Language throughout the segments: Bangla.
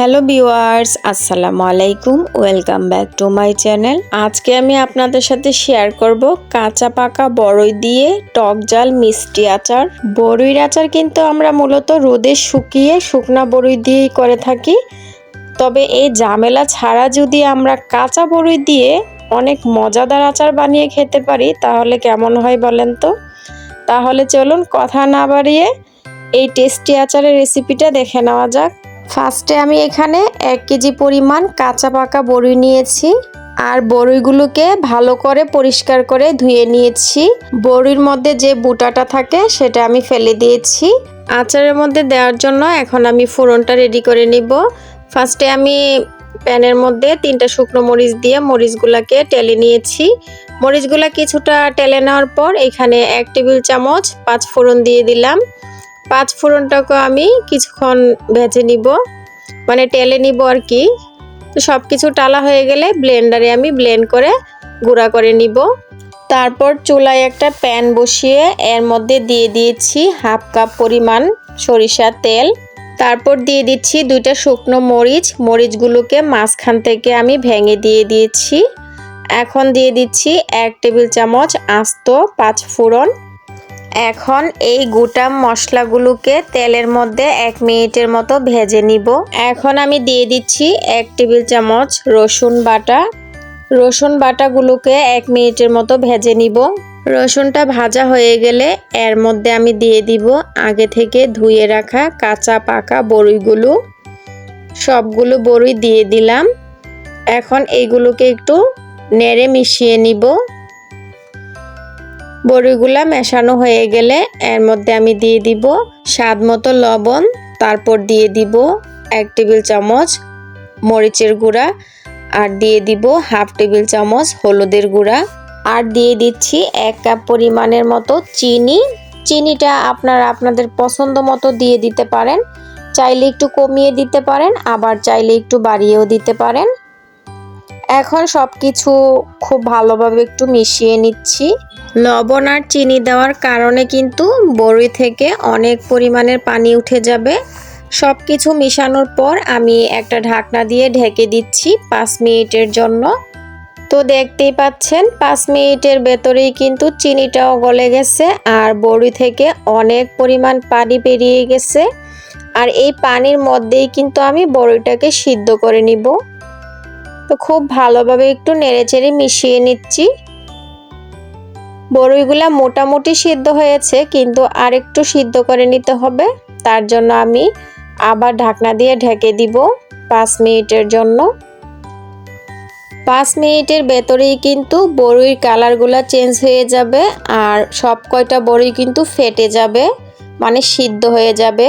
হ্যালো ভিউয়ার্স, আসসালামু আলাইকুম, welcome back to my channel. আজকে আমি আপনাদের সাথে শেয়ার করব কাঁচা পাকা বড়ই দিয়ে টক জাল মিষ্টি আচার। বড়ইর আচার কিন্তু আমরা মূলত রোদে শুকিয়ে শুকনা বড়ই দিয়েই করে থাকি। তবে এই ঝামেলা ছাড়া যদি আমরা কাঁচা বড়ই দিয়ে অনেক মজাদার আচার বানিয়ে খেতে পারি, তাহলে কেমন হয় বলেন তো? তাহলে চলুন কথা না বাড়িয়ে এই টেস্টি আচারের রেসিপিটা দেখে নেওয়া যাক। ফার্স্টে আমি এখানে এক কেজি পরিমাণ কাঁচা পাকা বড়ি নিয়েছি। আর বড়িগুলোকে ভালো করে পরিষ্কার করে ধুয়ে নিয়েছি। বড়ির মধ্যে যে বুটাটা থাকে, সেটা আমি ফেলে দিয়েছি। আচারের মধ্যে দেওয়ার জন্য এখন আমি ফোড়নটা রেডি করে নিব। ফার্স্টে আমি প্যানের মধ্যে তিনটা শুকনো মরিচ দিয়ে মরিচগুলোকে টেলে নিয়েছি। মরিচগুলা কিছুটা টেলে নেওয়ার পর এখানে এক টেবিল চামচ পাঁচ ফোড়ন দিয়ে দিলাম। পাঁচ ফোড়নটাকে আমি কিছুক্ষণ ভেজে নিব। মানে টেলে নিব আর কি। তো সব কিছু টালা হয়ে গেলে ব্লেন্ডারে আমি ব্লেন্ড করে গুঁড়া করে নিব। তারপর চুলায় একটা প্যান বসিয়ে এর মধ্যে দিয়ে দিয়েছি হাফ কাপ পরিমাণ সরিষার তেল। তারপর দিয়ে দিচ্ছি দুইটা শুকনো মরিচ। মরিচগুলোকে মাঝখান থেকে আমি ভেঙে দিয়ে দিয়েছি। এখন দিয়ে দিচ্ছি এক টেবিল চামচ আস্ত পাঁচ ফোড়ন। এখন এই গোটা মশলাগুলোকে তেলের মধ্যে এক মিনিটের মতো ভেজে নিব। এখন আমি দিয়ে দিচ্ছি এক টেবিল চামচ রসুন বাটা। রসুন বাটাগুলোকে এক মিনিটের মতো ভেজে নিব। রসুনটা ভাজা হয়ে গেলে এর মধ্যে আমি দিয়ে দিব আগে থেকে ধুয়ে রাখা কাঁচা পাকা বড়িগুলো। সবগুলো বড়ি দিয়ে দিলাম। এখন এইগুলোকে একটু নেড়ে মিশিয়ে নিব। বড়িগুলা মেশানো হয়ে গেলে এর মধ্যে আমি দিয়ে দিব স্বাদ মতো লবণ, তারপর দিয়ে দিব এক টেবিল চামচ মরিচের গুঁড়া, আর দিয়ে দিব হাফ টেবিল চামচ হলুদের গুঁড়া। আর দিয়ে দিচ্ছি এক কাপ পরিমাণের মতো চিনি। চিনিটা আপনারা আপনাদের পছন্দ মতো দিয়ে দিতে পারেন। চাইলে একটু কমিয়ে দিতে পারেন, আবার চাইলে একটু বাড়িয়েও দিতে পারেন। এখন সব কিছু খুব ভালোভাবে একটু মিশিয়ে নিচ্ছি। লবণ আর চিনি দেওয়ার কারণে কিন্তু বড়ি থেকে অনেক পরিমাণের পানি উঠে যাবে। সব কিছু মিশানোর পর আমি একটা ঢাকনা দিয়ে ঢেকে দিচ্ছি পাঁচ মিনিটের জন্য। তো দেখতেই পাচ্ছেন, পাঁচ মিনিটের ভেতরেই কিন্তু চিনিটাও গলে গেছে আর বড়ি থেকে অনেক পরিমাণ পানি বেরিয়ে গেছে। আর এই পানির মধ্যেই কিন্তু আমি বড়িটাকে সিদ্ধ করে নিব। তো খুব ভালোভাবে একটু নেড়েচেড়ে মিশিয়ে নিচ্ছি। বড়ইগুলা মোটামুটি সিদ্ধ হয়েছে, কিন্তু আরেকটু সিদ্ধ করে নিতে হবে। তার জন্য আমি আবার ঢাকনা দিয়ে ঢেকে দিব পাঁচ মিনিটের জন্য। পাঁচ মিনিটের ভেতরেই কিন্তু বড়ির কালারগুলা চেঞ্জ হয়ে যাবে আর সব কয়টা বড়ি কিন্তু ফেটে যাবে মানে সিদ্ধ হয়ে যাবে।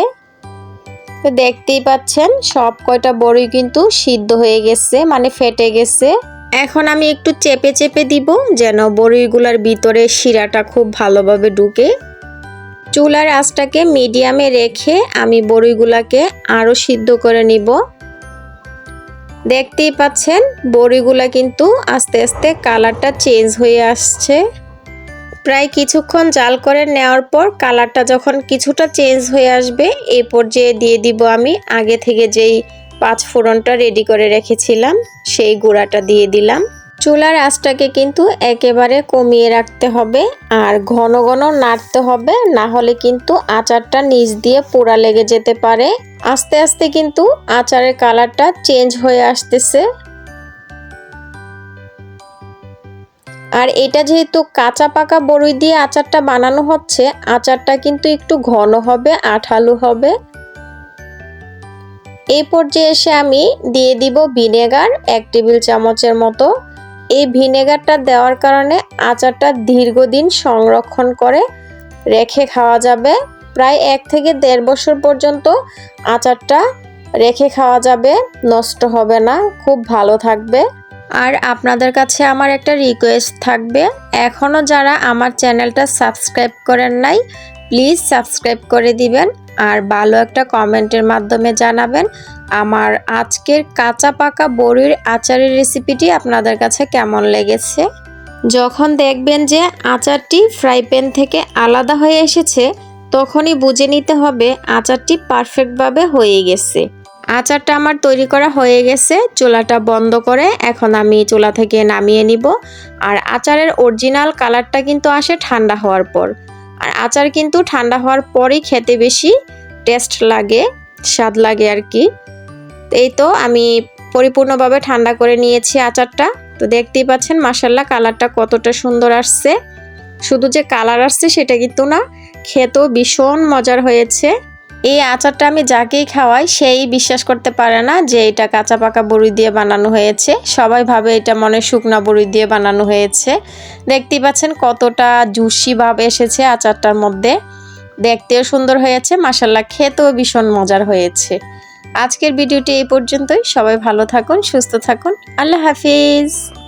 তো দেখতেই পাচ্ছেন, সব কয়টা বড়ি কিন্তু সিদ্ধ হয়ে গেছে মানে ফেটে গেছে। এখন আমি একটু চেপে চেপে দিব যেন বড়িগুলার ভিতরে শিরাটা খুব ভালোভাবে ঢুকে। চুলার আঁচটাকে মিডিয়ামে রেখে আমি বড়িগুলাকে আরও সিদ্ধ করে নিব। দেখতেই পাচ্ছেন, বড়িগুলা কিন্তু আস্তে আস্তে কালারটা চেঞ্জ হয়ে আসছে। প্রায় কিছুক্ষণ জাল করে নেওয়ার পর কালারটা যখন কিছুটা চেঞ্জ হয়ে আসবে এই পর্যায়ে দিয়ে দিব আমি আগে থেকে যেই পাঁচ ফোড়নটা রেডি করে রেখেছিলাম, সেই গুঁড়াটা দিয়ে দিলাম। চুলার আঁচটাকে কিন্তু একেবারে কমিয়ে রাখতে হবে আর ঘন ঘন নাড়তে হবে, না হলে কিন্তু আচারটা নিচ দিয়ে পোড়া লেগে যেতে পারে। আস্তে আস্তে কিন্তু আচারের কালারটা চেঞ্জ হয়ে আসতেছে। আর এটা যেহেতু কাঁচা পাকা বড়ই দিয়ে আচারটা বানানো হচ্ছে, আচারটা কিন্তু একটু ঘন হবে, আঠালো হবে। এই পর্যায়ে এসে আমি দিয়ে দিব ভিনেগার এক টেবিল চামচের মতো। এই ভিনেগারটা দেওয়ার কারণে আচারটা দীর্ঘদিন সংরক্ষণ করে রেখে খাওয়া যাবে। প্রায় এক থেকে দেড় বছর পর্যন্ত আচারটা রেখে খাওয়া যাবে, নষ্ট হবে না, খুব ভালো থাকবে। আর আপনাদের কাছে আমার একটা রিকোয়েস্ট থাকবে। এখনও যারা আমার চ্যানেলটা সাবস্ক্রাইব করেন নাই প্লিজ সাবস্ক্রাইব করে দিবেন আর ভালো একটা কমেন্টের মাধ্যমে জানাবেন আমার আজকের কাঁচা পাকা বড়ির আচারের রেসিপিটি আপনাদের কাছে কেমন লেগেছে? যখন দেখবেন যে আচারটি ফ্রাই প্যান থেকে আলাদা হয়ে এসেছে, তখনই বুঝে নিতে হবে আচারটি পারফেক্টভাবে হয়ে গেছে। আচারটা আমার তৈরি করা হয়ে গেছে, চুলাটা বন্ধ করে এখন আমি চুলা থেকে নামিয়ে নিব। আর আচারের অরিজিনাল কালারটা কিন্তু আসে ঠান্ডা হওয়ার পর। আর আচার কিন্তু ঠান্ডা হওয়ার পরই খেতে বেশি টেস্ট লাগে, স্বাদ লাগে আর কি। এই তো আমি পরিপূর্ণভাবে ঠান্ডা করে নিয়েছি আচারটা। তো দেখতেই পাচ্ছেন মাসাল্লাহ কালারটা কতটা সুন্দর আসছে। শুধু যে কালার আসছে সেটা কিন্তু না, খেতেও ভীষণ মজার হয়েছে। এই আচারটা আমি যাকেই খাওয়াই, সেই বিশ্বাস করতে পারে না যে এটা কাঁচা পাকা বড়ি দিয়ে বানানো হয়েছে। সবাই ভাবে এটা মনে শুকনা বড়ি দিয়ে বানানো হয়েছে। দেখতেই পাচ্ছেন কতটা জুসি ভাব এসেছে আচারটার মধ্যে। দেখতেও সুন্দর হয়েছে মাসাল্লাহ খেতেও ভীষণ মজার হয়েছে। আজকের ভিডিওটি এই পর্যন্তই। সবাই ভালো থাকুন, সুস্থ থাকুন। আল্লাহ হাফিজ।